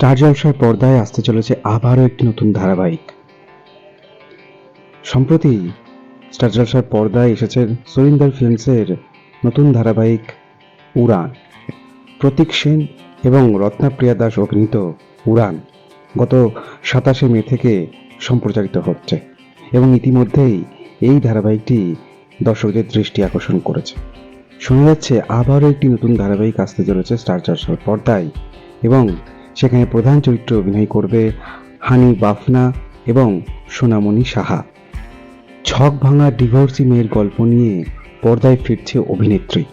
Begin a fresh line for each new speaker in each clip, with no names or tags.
Star জলসার পর্দায় আসতে চলেছে আবারও একটি নতুন ধারাবাহিক। সম্প্রতি স্টার জলসার পর্দায় এসেছে সুরিন্দর ফিল্মসের নতুন ধারাবাহিক উড়ান। প্রতীক সেন এবং রত্নাপ্রিয়া দাস অভিনীত উড়ান গত সাতাশে মে থেকে সম্প্রচারিত হচ্ছে এবং ইতিমধ্যেই এই ধারাবাহিকটি দর্শকদের দৃষ্টি আকর্ষণ করেছে। শোনা যাচ্ছে আবারও একটি নতুন ধারাবাহিক আসতে চলেছে স্টার জলসার পর্দায় এবং সেখানে প্রধান চরিত্রে অভিনয় করবে হানি বাফনা এবং সোনামণি সাহা। ছক ভাঙা ডিভোর্সি মেয়ের গল্প নিয়ে পর্দায় ফিরছে অভিনেত্রী।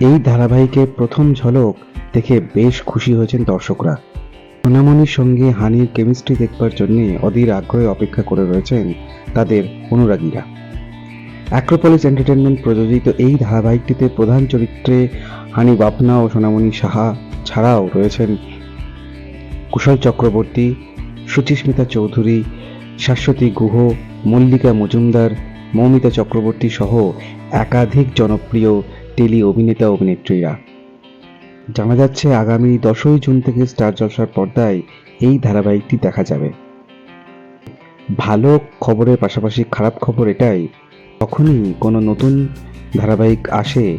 এই ধারাবাহিকের প্রথম ঝলক দেখে বেশ খুশি হয়েছেন দর্শকরা। সোনামণির সঙ্গে হানির কেমিস্ট্রি দেখবার জন্যে অধীর আগ্রহে অপেক্ষা করে রয়েছেন তাদের অনুরাগীরা। অ্যাক্রোপলিস এন্টারটেনমেন্ট প্রযোজিত এই ধারাবাহিকটিতে প্রধান চরিত্রে হানি বাপনা ও সোনামণি সাহা ছাড়াও রয়েছেন কুশল চক্রবর্তী, সুচিস্মিতা চৌধুরী, শাশ্বতী গুহ, মল্লিকা মজুমদার, মৌমিতা চক্রবর্তী সহ একাধিক জনপ্রিয় টেলি অভিনেতা অভিনেত্রীরা। জানা যাচ্ছে, আগামী দশই জুন থেকে স্টার জলসার পর্দায় এই ধারাবাহিকটি দেখা যাবে। ভালো খবরের পাশাপাশি খারাপ খবর এটাই তখনই কোনো নতুন ধারাবাহিক আসে,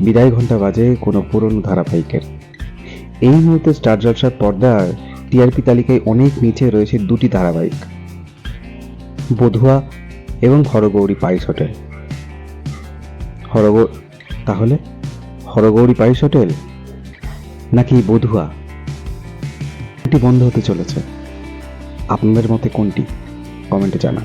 বিদায় ঘণ্টা বাজে কোনো পুরনো ধারাবাহিকের। এই মুহূর্তে স্টার জলসার পর্দার টিআরপি তালিকায় অনেক নিচে রয়েছে দুটি ধারাবাহিক, বধুয়া এবং হরগৌরী পাইস হোটেল। হরগৌ তাহলে? হরগৌরী পাইস হোটেল নাকি বধুয়া? এটি বন্ধ হতে চলেছে। আপনাদের মতে কোনটি? কমেন্টে জানান।